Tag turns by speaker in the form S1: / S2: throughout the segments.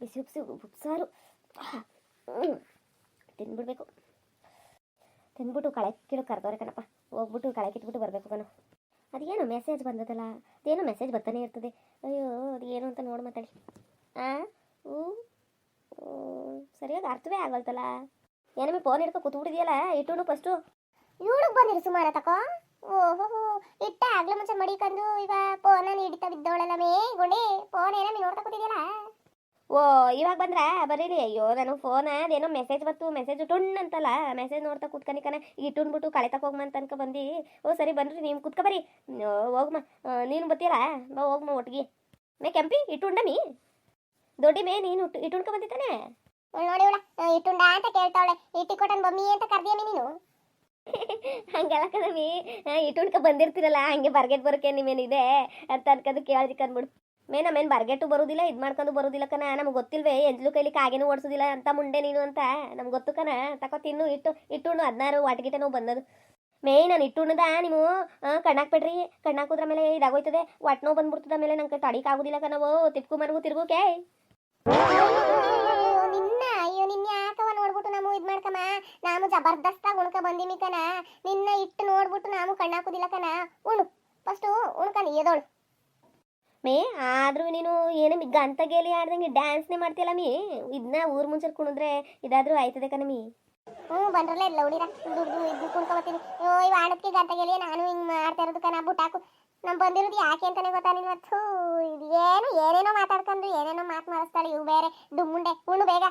S1: ಬಿಸಿ ಉಪ್ಸಿ ಉಪ್ಸಾರು. ತಿಂದ್ಬಿಡ್ಬೇಕು ತಿಂದ್ಬಿಟ್ಟು ಕಳೆ ಕೀಳು ಕರ್ದವ್ರೆ ಕಣಪ್ಪ. ಹೋಗ್ಬಿಟ್ಟು ಕಳೆ ಕಿತ್ಬಿಟ್ಟು ಬರಬೇಕು ಕಣ. ಅದೇನು ಮೆಸೇಜ್ ಬಂದದಲ್ಲ? ಅದೇನೋ ಮೆಸೇಜ್ ಬರ್ತಾನೆ ಇರ್ತದೆ. ಅಯ್ಯೋ ಅದು ಏನು ಅಂತ ನೋಡಿ ಮಾತಾಡಿ. ಆ? ಹ್ಞೂ ಸರಿಯಾಗಿ ಅರ್ಥವೇ ಆಗಲ್ತಲ್ಲ ಏನಮ್ಮಿ ಫೋನ್ ಹಿಡ್ಕೊ ಕೂತ್ಬಿಟ್ಟಿದೆಯಲ್ಲ? ಇಟ್ಟು ಫಸ್ಟು
S2: ಇವಳಿಗೆ ಬಂದಿರು ಸುಮಾರ ತಕೋ? ಓಹೋ ಇಟ್ಟ ಆಗ್ಲೇ ಮುಂಚೆ ಮಡಿಕಂದು ಈಗ ಫೋನ ಹಿಡಿತಾ ಬಿದ್ದವಳೆಲ್ಲ ಮೇ, ಗುಂಡಿ. ಫೋನ್ ಏನ ನೀ ನೋಡ್ತಾ ಕೂತಿದ್ಯಲ್ಲ?
S1: ಓ ಇವಾಗ ಬಂದ್ರ ಬರೀರಿ. ಅಯ್ಯೋ ನಾನು ಫೋನ್ ಅದೇನೋ ಮೆಸೇಜ್ ಬಂತು ಮೆಸೇಜ್ ಟುಣ್ ಅಂತಲ್ಲ ಮೆಸೇಜ್ ನೋಡ್ತಾ ಟೊಂಡ ಬಿಟ್ಟು ಕಳೆ ತಕೋಗ್ಮ ಅಂತ ಅಂತನ್ಕ ಬಂದು. ಓ ಸರಿ ಬಂದ್ರಿ ನೀವು ಕುತ್ಕೊ ಬರ್ರಿ ಹೋಗ್ಮ. ನೀನು ಬತ್ತೀಯಲ್ಲ ಬಾ ಹೋಗ್ಮ ಒಟ್ಟಿಗೆ ಮೇ ಕೆಂಪಿ ಇಟ್ಟುಂಡ ಮೀ? ದೊಡ್ಡಿ ಮೇ ನೀನು ಇಟ್ಟುಂಡ್ಕ
S2: ಇವ್ಳ್. ನೋಡಿ ಇಟ್ಟುಂಡ ಅಂತ ಕೇಳ್ತಾವಳೆ ಇಟ್ಟಿ ಕೊಟ್ಟನ್ ಬಮ್ಮಿ ಅಂತ ಕರ್ದಿಯಮ್ಮಿ ನೀನು?
S1: ಹಂಗೆಲ್ಲ ಕದಮಿ ಇಟ್ಟುಣ್ಕ ಬಂದಿರ್ತೀರಲ್ಲ ಹಂಗೆ ಬರ್ಗೆಟ್ ಬರೋಕೆ ನಿಮೇನಿದೆ ಅಂತ ಅನ್ಕೊಂಡು ಕೇಳ್ದಿ ಕಂದ್ಬಿಡು ಮೇ ನಮ್ಮೇನು ಬರ್ಗೆಟ್ಟು ಬರೋದಿಲ್ಲ, ಇದು ಮಾಡ್ಕೊಂಡು ಬರೋದಿಲ್ಲ ಕಣ. ನಮ್ಗೆ ಗೊತ್ತಿಲ್ವೇ ಎಂಜ್ಲು ಕೈಲಿ ಕಾಗೇನು ಓಡಿಸೋದಿಲ್ಲ, ಅಂತ ಮುಂಡೆ ನೀನು ಅಂತ. ನಮ್ಗೆ ಗೊತ್ತು ಕಣ. ತಕೋ ತಿನ್ನು, ಇಟ್ಟು ಇಟ್ಟು ಹದಿನಾರು ವಾಟಿಗಿಟ ನಾವು ಬಂದದು ಮೇ ನಾನು ಇಟ್ಟುಣ್ಣದ, ನೀವು ಕಣ್ಣಾಕ್ ಬಿಡ್ರಿ. ಕಣ್ಣಾಕುದ್ರ ಮೇಲೆ ಇದಾಗೋಯ್ತದೆ. ಒಟ್ಟು ನೋವು ಬಂದ್ಬಿಡ್ತದ ಮೇಲೆ ನಂಗೆ ತಡಿಕ್ ಆಗೋದಿಲ್ಲ ಓ ತಿಪ್ಕು ಮರ್ಗು ತಿರ್ಗೋಕೆ
S2: ನಿನ್ನ, ಅಯ್ಯೋ, ನಿನ್ನ ಯಾಕವ ನೋಡ್ಬಿಟ್ಟು ಇದ್ ಮಾಡ್ಕಮ್ಮ? ನಾನು ಜಬರ್ದಸ್ತಾಗಿ ಉಣ್ಕ ಬಂದಿನಿ ಕಣ. ನಿನ್ನ ಇಟ್ಟು ನೋಡ್ಬಿಟ್ಟು ನಾನು ಕಣ್ಣಾಕೋದಿಲ್ಲ ಕಣ. ಉಣ್ಣು ಫಸ್ಟು ಉಣ್ಕನಿ ಎದೋಳು.
S1: ಮೇ, ಆದ್ರೂ ನೀನು ಏನು ಮಿಗ್ಗ ಅಂತ ಗೇಲಿ ಆಡ್ದಂಗೆ ಡ್ಯಾನ್ಸ್ನೇ ಮಾಡ್ತೀಯಲ್ಲ ಮೀ? ಇದನ್ನ ಊರ್ ಮುಂಚೆ ಕುಣಿದ್ರೆ ಇದಾದ್ರೂ ಆಯ್ತದೆ ಕಣಮಿ
S2: ಹ್ಞೂ ಬಂದ್ರಲ್ಲ ಇಲ್ಲ ಹುಡಿರ ದುಡ್ಡು ಇದ್ದು ಕುಣ್ಕೊಬತ್ತೀನಿ. ಅಯ್ಯೋ ಇವ ಆಡಕ್ಕೆ ಗೇಲಿ, ನಾನು ಹಿಂಗೆ ಮಾಡ್ತಾ ಇರೋದು ಕಣ ಬುಟ್ಟಾಕು. ನಮ್ ಬಂದಿರೋದು ಯಾಕೆ ಅಂತಾನೆ ಗೊತ್ತಾ ಗೊತ್ತಾನಿಲ್ಲ ಇದು ಏನು ಏನೇನೋ ಮಾತಾಡ್ಕೊಂಡು ಏನೇನೋ ಮಾತು ಮಾಡಿಸ್ತಾಳೆ ಇವು ಬೇರೆ, ಡುಮ್ಮುಂಡೆ ಉಣ್ಣು ಬೇಗ.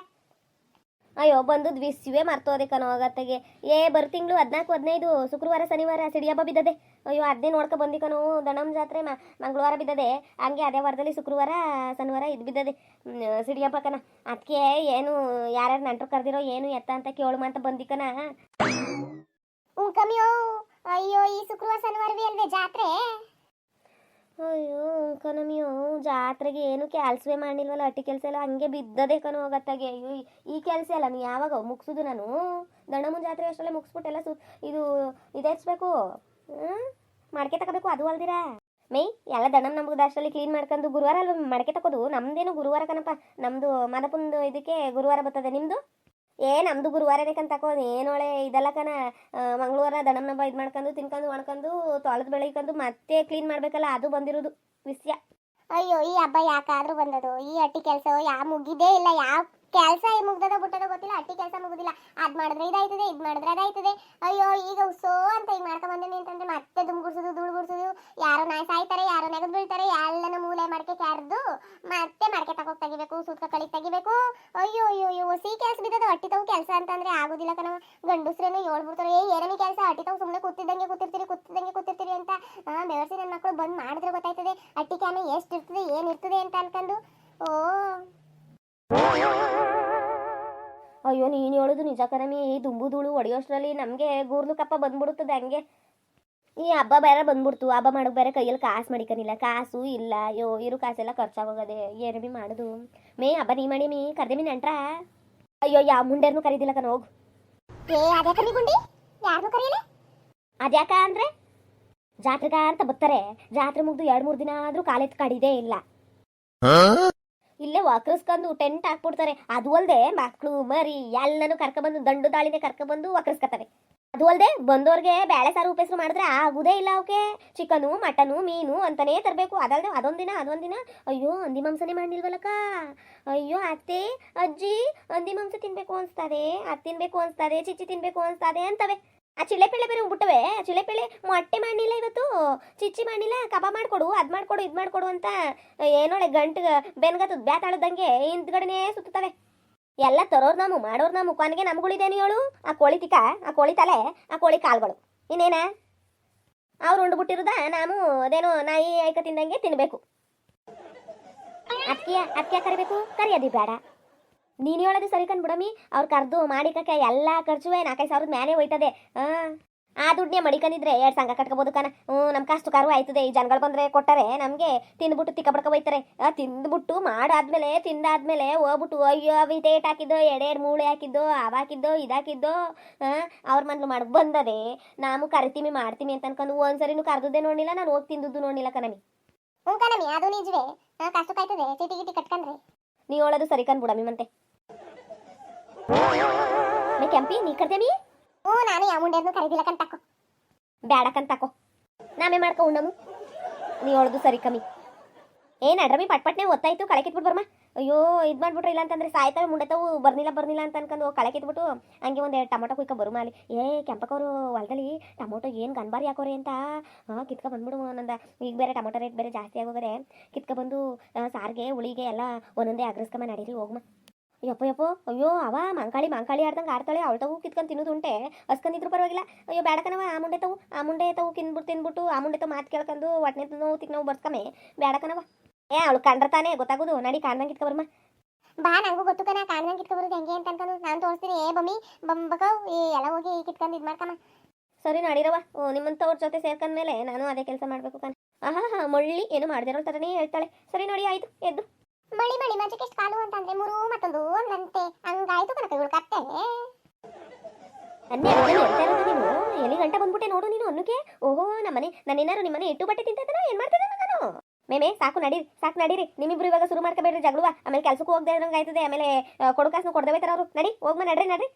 S1: ಅಯ್ಯೋ ಬಂದು ದ್ವಿಸ್ವೇ ಮರ್ತೋದೆ ಕಣೋ ಆಗತ್ತೆಗೆ ಏ, ಬರ್ ತಿಂಗಳು ಹದಿನಾಲ್ಕು, ಹದಿನೈದು, ಶುಕ್ರವಾರ, ಶನಿವಾರ ಸಿಡಿ ಹಬ್ಬ ಬಿದ್ದದೆ. ಅಯ್ಯೋ ಅದೇ ನೋಡ್ಕೊ ಬಂದಿ ಕಣೋ ದಣಮ್ ಜಾತ್ರೆ ಮಂಗಳವಾರ ಬಿದ್ದದೆ. ಹಂಗೆ ಅದೇ ವಾರದಲ್ಲಿ ಶುಕ್ರವಾರ, ಶನಿವಾರ ಇದು ಬಿದ್ದದೆ. ಸಿಡಿ ಹಬ್ಬ ಕಣ ಅದಕ್ಕೆ ಏನು, ಯಾರ್ಯಾರು ನೆಂಟರು ಕರೆದಿರೋ ಏನು ಎತ್ತ ಅಂತ ಕೇಳು ಅಂತ ಬಂದಿ ಕಣ.
S2: ಅಯ್ಯೋ, ಈ ಶುಕ್ರವಾರ ಶನಿವಾರವೇ ಅಲ್ವೇ ಜಾತ್ರೆ?
S1: ಅಯ್ಯೋ ನೀವು ಜಾತ್ರೆಗೆ ಏನು ಕೆಲಸವೇ ಮಾಡಿಲ್ವಲ್ಲ ಅಟ್ಟಿ ಕೆಲಸ ಎಲ್ಲ ಹಂಗೆ ಬಿದ್ದದೆ ಕಣೋ ಹೋಗತ್ತಾಗೆ. ಅಯ್ಯೋ ಈ- ಕೆಲಸ ಎಲ್ಲ ನೀ ಯಾವಾಗ ಮುಗಿಸೋದು ನಾನು? ದಣ್ಣಮ್ಮನ ಜಾತ್ರೆ ಅಷ್ಟರಲ್ಲೇ ಮುಗಿಸ್ಬಿಟ್ಟೆಲ್ಲ ಸು, ಇದು ಇದೇರ್ಸ್ಬೇಕು? ಮಡಕೆ ತಗೋಬೇಕು ಅದು ಅಲ್ದಿರಾ? ಮೈ, ಎಲ್ಲ ದಣಮ್ ನಮ್ಗೆ ಅಷ್ಟರಲ್ಲಿ ಕ್ಲೀನ್ ಮಾಡ್ಕೊಂಡು ಗುರುವಾರ ಅಲ್ವ ಮಡಕೆ ತಗೋದು ನಮ್ದೇನು ಗುರುವಾರ ಕಣಪ್ಪ. ನಮ್ದು ಮದಪುಂದು ಇದಕ್ಕೆ ಗುರುವಾರ ಬರ್ತದೆ. ನಿಮ್ದು? ಏ, ನಮ್ದು ಬೇಕಂತ ಕಂತ ತಕೋ ಏನೊಳೆ ಇದೆಲ್ಲ ಕಣ ಮಂಗಳವಾರ ದಣಮ್ನ ಹಬ್ಬ ಇದು ಮಾಡ್ಕೊಂಡು, ತಿನ್ಕೊಂಡು, ಒಣ್ಕೊಂಡು, ತೊಳೆದು ಬೆಳಿಕೊಂಡು ಮತ್ತೆ ಕ್ಲೀನ್ ಮಾಡ್ಬೇಕಲ್ಲ, ಅದು ಬಂದಿರೋದು ವಿಷಯ.
S2: ಅಯ್ಯೋ, ಈ ಹಬ್ಬ ಯಾಕಾದ್ರೂ ಬಂದದು? ಈ ಅಟ್ಟಿ ಕೆಲಸ ಯಾ ಮುಗಿದೇ ಇಲ್ಲ, ಯಾವ ಕೆಲಸ ಮುಗ್ದದ ಬಿಟ್ಟದ ಗೊತ್ತಿಲ್ಲ, ಅಟ್ಟಿ ಕೆಲಸ ಮುಗುದಿಲ್ಲ. ಅದ್ ಮಾಡಿದ್ರೆ ಇದಾಯ್ತದೆ, ಇದ್ ಮಾಡಿದ್ರೆ ಅದಾಯ್ತದೆ. ಅಯ್ಯೋ, ಈಗ ಉಸೋ ಅಂತ ಈಗ ಮಾಡ್ಕೊಂಡ್ ಬಂದೇನೆ ಅಂತಂದ್ರೆ ಮತ್ತೆ ದುಮ್ಗುಡ್ಸೋದು ಧೂಳು ಗುಡ್ಸೋದು ಯಾರೋ ನಾಯಿ ಸಾಯ್ತಾರೆ, ಯಾರೋ ನೆಗದ್ ಬೀಳ್ತಾರೆ, ಎಲ್ಲನ ಮೂಲೆ ಮಡಕೆ ಕ್ಯಾರ್ದು ಮತ್ತೆ ಮಡಕೆ ತಗೋಕ್ ತೆಗಿಬೇಕು, ಸೂತ್ಕ ಕಳಿ ತೆಗಿಬೇಕು. ಅಯ್ಯೋ ಅಯ್ಯೋ ಅಯ್ಯೋ ಸಿ ಕೆಲಸ ಬಿದ್ದದ, ಅಟ್ಟಿ ತಗೋ ಕೆಲಸ ಅಂತಂದ್ರೆ ಆಗುದಿಲ್ಲ ಕಣ. ಗಂಡಸ್ರೇನು ಹೇಳ್ಬಿಡ್ತಾರೆ, ಏ ಏನೇ ಕೆಲಸ, ಅಟ್ಟಿ ತಗೋ ಸುಮ್ಮನೆ ಕೂತಿದ್ದಂಗೆ ಕೂತಿರ್ತೀರಿ ಕೂತಿದ್ದಂಗೆ ಕೂತಿರ್ತೀರಿ ಅಂತ. ಬೆವರ್ಸಿ ನನ್ನ ಮಕ್ಕಳು ಬಂದ್ ಮಾಡಿದ್ರೆ ಗೊತ್ತಾಯ್ತದೆ, ಅಟ್ಟಿ ಕ್ಯಾಮೆ ಎಷ್ಟು ಇರ್ತದೆ ಏನಿರ್ತದೆ ಅಂತ ಅನ್ಕೊಂಡು. ಓ.
S1: ಅಯ್ಯೋ ನೀನು ಹೇಳೋದು ನಿಜ ಕರಮಿ. ಈ ದುಂಬು ಧೂಳು ಒಡಿಯೋಷ್ಟರಲ್ಲಿ ನಮಗೆ ಗೂರ್ಲು ಕಪ್ಪ ಬಂದ್ಬಿಡುತ್ತದೆ ಹಂಗೆ. ಈ ಹಬ್ಬ ಬೇರೆ ಬಂದ್ಬಿಡ್ತು. ಹಬ್ಬ ಮಾಡೋಕೆ ಬೇರೆ ಕೈಯಲ್ಲಿ ಕಾಸು ಮಾಡಿಕನಿಲ್ಲ. ಕಾಸು ಇಲ್ಲ. ಅಯ್ಯೋ ಇರು ಕಾಸೆಲ್ಲ ಖರ್ಚಾಗೋಗದೆ. ಏನು ಬಿ ಮಾಡೋದು? ಮೇ ಹಬ್ಬ ನೀ ಮಾಡಿ ಮೀ. ಕರ್ದೆ ಮೀ ನೆಂಟ್ರ? ಅಯ್ಯೋ ಯಾವ ಮುಂಡೇರ್ನು ಕರೀದಿಲ್ಲ ಕಣ ಹೋಗು. ಅದ್ಯಾಕ ಅಂದ್ರೆ? ಜಾತ್ರೆಗ ಅಂತ ಬರ್ತಾರೆ ಜಾತ್ರೆ ಮುಗ್ದು ಎರಡು ಮೂರು ದಿನ ಆದ್ರೂ ಕಾಲೆತ್ ಕಡಿದೇ ಇಲ್ಲ. ಇಲ್ಲೇ ವಕ್ರಸ್ಕೊಂಡು ಟೆಂಟ್ ಹಾಕ್ಬಿಡ್ತಾರೆ. ಅದು ಅಲ್ಲದೆ ಮಕ್ಳು ಮರಿ ಎಲ್ಲನೂ ಕರ್ಕೊಬಂದು ದಂಡು ದಾಳಿನೇ ಕರ್ಕೊಬಂದು ವಕ್ರಸ್ಕತ್ತವೆ ಅದು ಅಲ್ಲದೆ ಬಂದವ್ರಿಗೆ ಬೇಳೆ ಸಾರು ಉಪೇಸರು ಮಾಡಿದ್ರೆ ಆಗುದೇ ಇಲ್ಲ ಅವಕ್ಕೆ ಚಿಕನು, ಮಟನು, ಮೀನು ಅಂತಾನೇ ತರಬೇಕು. ಅದಲ್ದೆ ಅದೊಂದಿನ ಅದೊಂದಿನ ಅಯ್ಯೋ ಅಂದಿ ಮಾಂಸನೇ ಮಾಡಿಲ್ವಲ್ಲಕ್ಕ ಅಯ್ಯೋ, ಅತ್ತೆ, ಅಜ್ಜಿ ಅಂದಿ ಮಾಂಸ ತಿನ್ನಬೇಕು ಅನ್ಸ್ತದೆ. ಅದು ತಿನ್ನಬೇಕು ಅನ್ಸ್ತದೆ, ಚಿಚ್ಚಿ ತಿನ್ನಬೇಕು ಅನ್ಸ್ತದೆ ಅಂತವೆ. ಆ ಚಿಳ್ಳೆಪಿಳ್ಳೆ ಬೇರೆ ಹೋಗ್ಬಿಟ್ಟವೆ ಆ ಪೇಳೆ ಮೊಟ್ಟೆ ಮಾಡಿಲ್ಲ ಇವತ್ತು? ಚಿಚ್ಚಿ ಮಾಡಿಲ್ಲ ಕಬಾಬ್ ಮಾಡ್ಕೊಡು, ಅದ್ ಮಾಡ್ಕೊಡು, ಇದ್ ಮಾಡ್ಕೊಡು ಅಂತ ಏನೋಳೆ ಗಂಟು ಬೆನ್ಗತ್ತದ ಬ್ಯಾತಾಳದಂಗೆ ಹಿಂದ್ಗಡೆನೇ ಸುತ್ತವೆ ಎಲ್ಲ ತರೋರ್ ನಾವು ಮಾಡೋರ್ ನಾವು ಕೊನೆಗೆ ನಮ್ಗಳಿದೇನು ಹೇಳು? ಆ ಕೋಳಿ ತಿಕ್ಕ ಆ ಕೋಳಿ ತಲೆ, ಆ ಕೋಳಿ ಕಾಲುಗಳು. ಇನ್ನೇನ? ಅವ್ರು ಉಂಡ್ಬಿಟ್ಟಿರುದ ನಾನು ಅದೇನೋ ನಾಯಿ ಐಕ ತಿಂದಂಗೆ ತಿನ್ಬೇಕು. ಅಕ್ಕಿಯ ಅಕ್ಕಿಯ ಕರಿಬೇಕು? ಕರಿಯದಿ ಬೇಡ. ನೀನು ಹೇಳೋದು ಸರಿ ಕಂಡ್ಬಿಡಮಿ ಅವ್ರು ಕರೆದು ಮಾಡಿಕಕ್ಕೆ ಎಲ್ಲ ಖರ್ಚು ನಾಲ್ಕೈದು ಸಾವಿರದ ಮೇಲೆ ಹೋಯ್ತದೆ. ಆ ಆ ದುಡ್ಡನ್ನೇ ಮಡಿಕೊಂಡಿದ್ರೆ ಎರಡು ಸಂಘ ಕಟ್ಕೋಬೋದು ಕಣ. ಹ್ಞೂ ನಮ್ಮ ಕಷ್ಟು ಕಾರು ಆಯ್ತದೆ. ಈ ಜನಗಳು ಬಂದರೆ ಕೊಟ್ಟರೆ ನಮಗೆ ತಿಂದ್ಬಿಟ್ಟು ತಿಕ್ಕ ಬಡ್ಕೊ ಹೋಯ್ತಾರೆ ಆ ತಿಂದ್ಬಿಟ್ಟು ಮಾಡಾದ್ಮೇಲೆ ತಿಂದಾದ್ಮೇಲೆ ಹೋಗ್ಬಿಟ್ಟು ಅಯ್ಯೋ ವಿಟೇಟ್ ಹಾಕಿದ್ದೋ ಎಡೆರಡು ಮೂಳೆ ಹಾಕಿದ್ದೋ ಅವಾಕಿದ್ದೋ ಇದಾಕಿದ್ದೋ ಇದಾಕಿದ್ದೋ ಅವ್ರ ಮನ್ಲು ಮಾಡಿ ಬಂದದೆ. ನಾವು ಕರಿತೀವಿ ಮಾಡ್ತೀವಿ ಅಂತ ಅನ್ಕೊಂಡು ಒಂದ್ಸರಿನೂ ಕರೆದುದೇ ನೋಡಿಲ್ಲ ನಾನು ಹೋಗಿ ತಿಂದದ್ದು ನೋಡಿಲ್ಲ ಕಣಮಿ
S2: ಹ್ಞೂ ಕಣಮಿ ಅದು ನಿಜವೇ. ಕಷ್ಟ ಕಾಯ್ತದೆ ಚೀಟಿ ಗಿಟಿ ಕಟ್ಕೊಂಡ್ರೆ.
S1: ನೀ ಹೇಳೋದು ಸರಿ ಕಣ್ ಮತ್ತೆ. ಕೆಂಪಿ ನೀ ಕರ್ದೆ
S2: ಓ ನಾನು ಯಾವ ಮುಂಡೆರ್ನು ಕರೀದಿಲ್ಲ ಕಂತಾಕೋ
S1: ಬ್ಯಾಡಕಂತ ಕಂತಾಕೋ ನಾಮೇ ಮಾಡ್ಕೊ ಉಣ್ಣಮು. ನೀ ಹೇಳೋದು ಸರಿ ಕಮ್ಮಿ. ಏ ಅಡ್ರಮಿ ಪಟ್ಪಟ್ನೆ ಒತ್ತಾಯ್ತು ಕಳೆ ಕಿತ್ಬಿಟ್ಟು ಬರ್ಮ. ಅಯ್ಯೋ ಇದು ಮಾಡ್ಬಿಟ್ರೆ ಇಲ್ಲ ಅಂತಂದ್ರೆ ಸಾಯ್ತವೆ ಮುಂಡತಾವು ಬರ್ನಿಲ್ಲ ಬರ್ನಿಲ್ಲ ಅಂತ ಅನ್ಕೊಂಡು ಕಳೆ ಕಿತ್ಬಿಟ್ಟು ಹಂಗೆ ಒಂದು ಟೊಮೊಟೊ ಕುಯ್ಕೊ ಬರು ಅಲ್ಲಿ ಏ ಕೆಂಪಕ್ಕವ್ರು ಹೊಲದಲ್ಲಿ ಟೊಮೊಟೊ ಏನು ಗನ್ಬಾರಿ ಹಾಕೋರಿ ಅಂತ. ಹಾಂ ಕಿತ್ಕೊ ಬಂದ್ಬಿಡು ನಂದ. ಈಗ ಬೇರೆ ಟೊಮೊಟೊ ರೇಟ್ ಬೇರೆ ಜಾಸ್ತಿ ಆಗೋಗರೆ ಕಿತ್ಕೊ ಬಂದು ಸಾರಿಗೆ ಉಳಿಗೆ ಎಲ್ಲ ಒಂದೊಂದೇ ಅಗ್ರಸ್ಕಮ ನಡೀರಿ ಹೋಗ್ಮ. ಯಪ್ಪ ಯಪ್ಪ. ಅಯ್ಯೋ ಅವ ಮಂಕಾಳಿ ಮಂಕಾಳಿ ಆಡ್ದಂಗೆ ಆಡ್ತಾಳೆ. ಅವಳ ತಗು ಕಿತ್ಕೊಂಡು ತಿನ್ನೋದು ಉಂಟೆ. ಅಸ್ಕಂದಿದ್ರು ಪರವಾಗಿಲ್ಲ. ಅಯ್ಯೋ ಬೇಡಕನವ ಆ ಮುಂಡೆ ತವು ಆ ಮುಂಡೆ ತವು ತಿನ್ಬಿಟ್ಟು ತಿನ್ಬಿಟ್ಟು ಆ ಮುಂಡೆ ತವು ಮಾತು ಕೇಳ್ಕೊಂಡು ಹೊಟ್ಟೆ ನೋವು ತಿಕ್ ನೋವು ಬರ್ಸ್ಕಮೆ ಬೇಡಕನವ ಏ ಅವಳು ಕಂಡ್ರತಾನೆ ಗೊತ್ತಾಗೋದು. ನಡಿ ಕಾಣ್ದಂಗೆ ಕಿತ್ಕೊ ಬರ್ಮ.
S2: ಬಾ ನಂಗೂ ಗೊತ್ತು ಕಣ ಕಾಣ್ದಂಗೆ ಕಿತ್ಕೊಬರೋದು ಹೆಂಗೆ ಅಂತ ಅನ್ಕೊಂಡು ನಾನು ತೋರಿಸ್ತೀನಿ. ಏ ಬಮ್ಮಿ ಬಂಬಕವ್ ಈ ಎಲ್ಲ ಹೋಗಿ ಕಿತ್ಕೊಂಡು ಇದು ಮಾಡ್ಕಮ್ಮ.
S1: ಸರಿ ನಡಿರವ ನಿಮ್ಮಂಥವ್ರ ಜೊತೆ ಸೇರ್ಕೊಂಡ್ಮೇಲೆ ನಾನು ಅದೇ ಕೆಲಸ ಮಾಡಬೇಕು ಕಣ. ಆಹಾ ಹಾ ಮೊಳ್ಳಿ ಏನು ಮಾಡ್ದಿರೋ ಥರನೇ ಹೇಳ್ತಾಳೆ. ಸರಿ ನೋಡಿ ಆಯ್ತು ಎದ್ದು.
S2: ಮಳಿ ಮಳಿ ಮಜಕ್ಕೆ ಎಷ್ಟು ಕಾಲು ಅಂತಂದ್ರೆ ಮೂರು ಮತ್ತೊಂದು ಒಂದಂತೆ. ಹಂಗಾಯ್ತು ಕನಕ ಇವಳು ಕತ್ತೆ.
S1: ಅನ್ನೇ ಅಡುಗೆ ಹೇಳ್ತಾ ಇರೋದು ನೀನು ಎಲ್ಲಿ ಗಂಟೆ ಬಂದ್ಬಿಟ್ಟೆ ನೋಡು ನೀನು ಅನ್ನಕ್ಕೆ ಓಹೋ, ನಮ್ಮನೆ ನಾನೇನಾರು ನಿಮ್ಮನೆ ಇಟ್ಟು ಬಟ್ಟೆ ತಿಂತಿದ್ದಾನ ಏನು ಮಾಡ್ತಿದ್ದಾನ ನಾನು ಮೇಮೆ, ಸಾಕು, ನಡೀರಿ ಸಾಕು, ನಡೀರಿ. ನಿಮ್ಮಿಬ್ರು ಇವಾಗ ಶುರು ಮಾಡ್ಕೋಬೇಡ್ರಿ ಜಗಳವ. ಆಮೇಲೆ ಕೆಲಸಕ್ಕೂ ಹೋಗದೆ ಇರೋಂಗೆ ಆಮೇಲೆ ಕೊಡು ಕೊಡ್ದೇ ಕೊಡದೆ ಹೋಯ್ತಾರ ಅವರು ನಡಿ, ಹೋಗ್ಮ, ನಡ್ರಿ ನಡ್ರಿ.